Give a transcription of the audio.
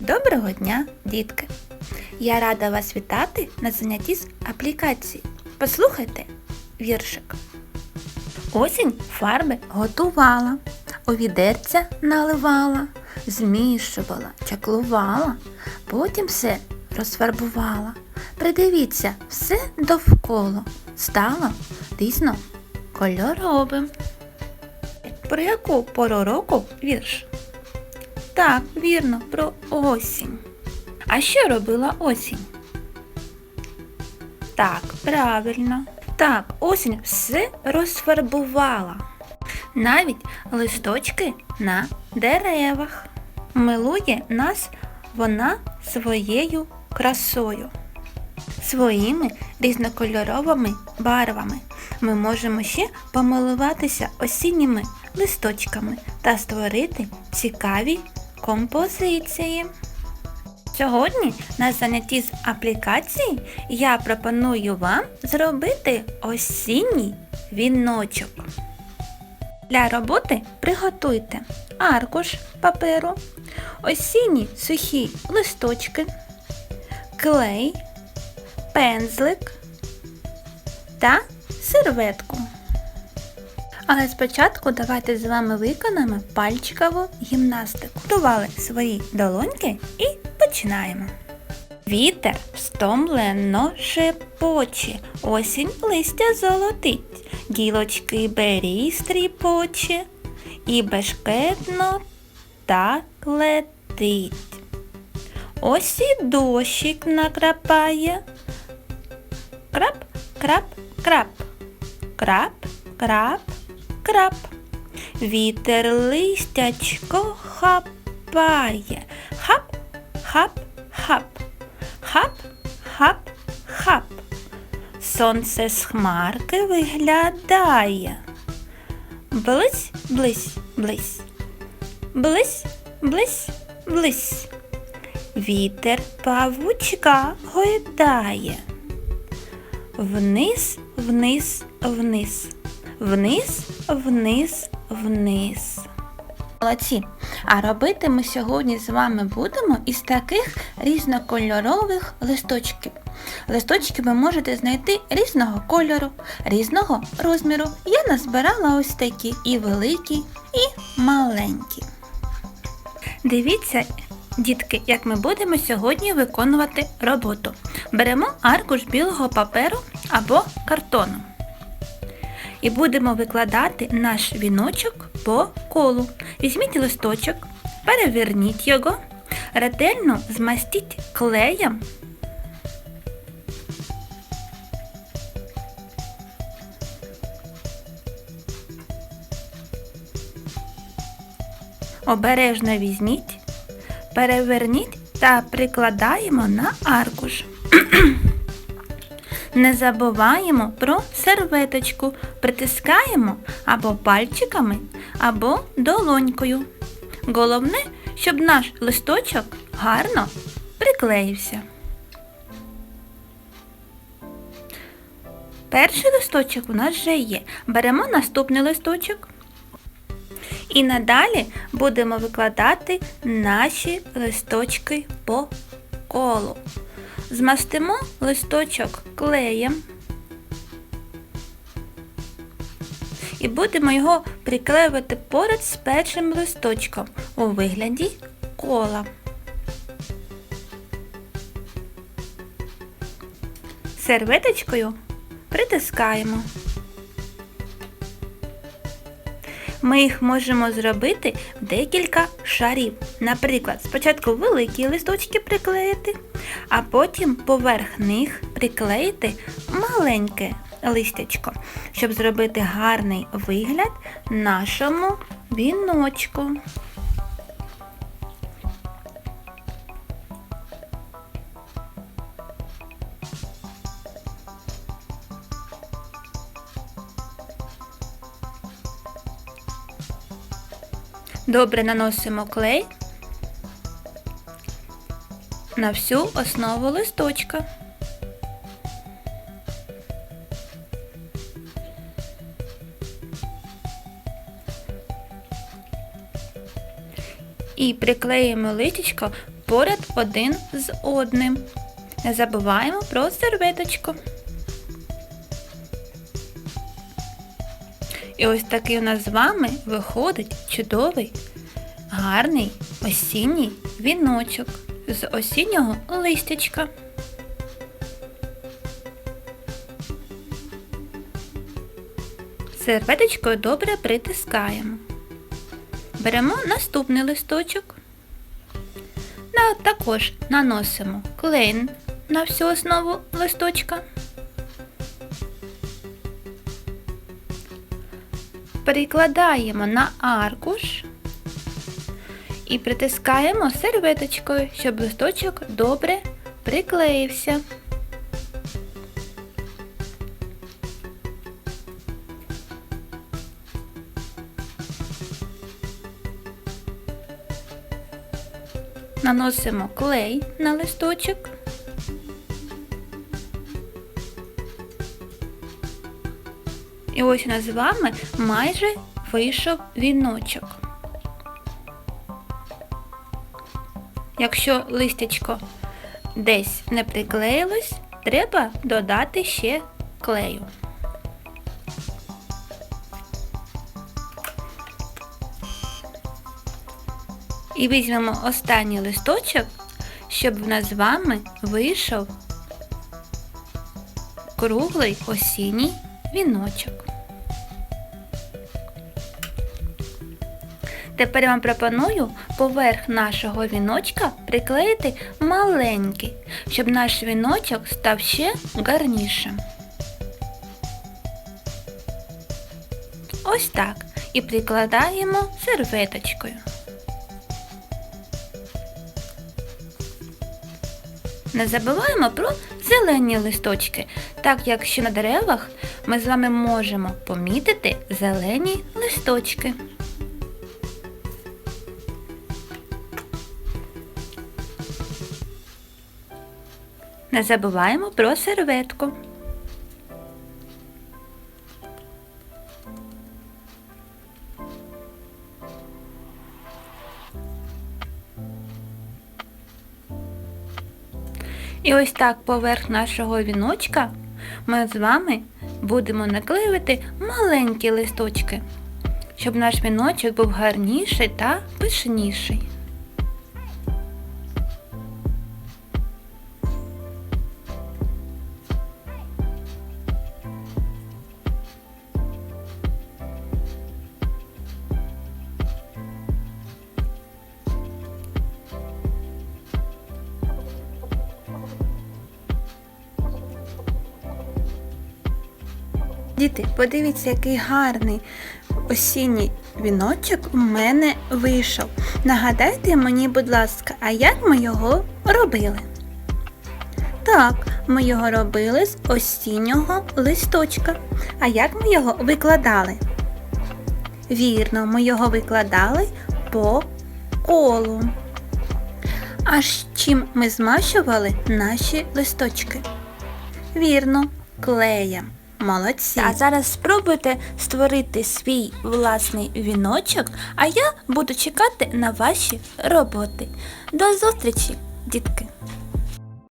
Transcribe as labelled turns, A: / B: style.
A: Доброго дня, дітки! Я рада вас вітати на занятті з аплікації. Послухайте віршик. Осінь фарби готувала, у відерця наливала, змішувала, чаклувала, потім все розфарбувала. Придивіться, все довкола стало дійсно кольоровим. Про яку пору року вірш? Так, вірно, про осінь. А що робила осінь? Так, правильно. Так, осінь все розфарбувала. Навіть листочки на деревах. Милує нас вона своєю красою. Своїми різнокольоровими барвами ми можемо ще помилуватися осінніми листочками та створити цікаві композиції. Сьогодні на занятті з аплікації я пропоную вам зробити осінній віночок. Для роботи приготуйте аркуш паперу, осінні сухі листочки, клей, пензлик та серветку. Але спочатку давайте з вами виконаємо пальчикову гімнастику. Готували свої долоньки і починаємо. Вітер стомлено шепоче, осінь листя золотить, гілочки бері стріпоче, і бешкетно так летить. Ось і дощик накрапає. Крап, крап, крап, крап, крап, крап. Вітер листячко хапає. Хап, хап, хап, хап, хап, хап. Сонце з хмарки виглядає. Блись, блись, блись. Блись, блись, блись. Вітер павучка гойдає. Вниз, вниз, вниз. Вниз, вниз, вниз. Молодці. А робити ми сьогодні з вами будемо із таких різнокольорових листочків. Листочки ви можете знайти різного кольору, різного розміру. Я назбирала ось такі і великі, і маленькі. Дивіться, дітки, як ми будемо сьогодні виконувати роботу. Беремо аркуш білого паперу або картону. І будемо викладати наш віночок по колу. Візьміть листочок, переверніть його, ретельно змастіть клеєм. Обережно візьміть, переверніть та прикладаємо на аркуш. Не забуваємо про серветочку. Притискаємо або пальчиками, або долонькою. Головне, щоб наш листочок гарно приклеївся. Перший листочок у нас вже є. Беремо наступний листочок. І надалі будемо викладати наші листочки по колу. Змастимо листочок клеєм і будемо його приклеювати поряд з першим листочком у вигляді кола. Серветочкою притискаємо. Ми їх можемо зробити декілька шарів. Наприклад, спочатку великі листочки приклеїти, а потім поверх них приклеїти маленьке листячко, щоб зробити гарний вигляд нашому віночку. Добре наносимо клей на всю основу листочка. і приклеїмо листячко поряд один з одним. Не забуваємо про серветочку. І ось такий у нас з вами виходить чудовий, гарний осінній віночок з осіннього листячка. Серветочкою добре притискаємо. Беремо наступний листочок. На, також наносимо клей на всю основу листочка. Перекладаємо на аркуш і притискаємо серветочкою, щоб листочок добре приклеївся. Наносимо клей на листочок. І ось у нас з вами майже вийшов віночок. Якщо листячко десь не приклеїлось, треба додати ще клею. І візьмемо останній листочок, щоб в нас з вами вийшов круглий осінній віночок. Тепер я вам пропоную поверх нашого віночка приклеїти маленький, щоб наш віночок став ще гарнішим. Ось так. І прикладаємо серветочкою. Не забуваємо про зелені листочки, так як що на деревах ми з вами можемо помітити зелені листочки. Не забуваємо про серветку. І ось так поверх нашого віночка ми з вами будемо наклеювати маленькі листочки, щоб наш віночок був гарніший та пишніший. Діти, подивіться, який гарний осінній віночок у мене вийшов. Нагадайте мені, будь ласка, а як ми його робили? Так, ми його робили з осіннього листочка. А як ми його викладали? Вірно, ми його викладали по колу. А з чим ми змащували наші листочки? Вірно, клеєм. Молодці. А зараз спробуйте створити свій власний віночок, а я буду чекати на ваші роботи. До зустрічі, дітки!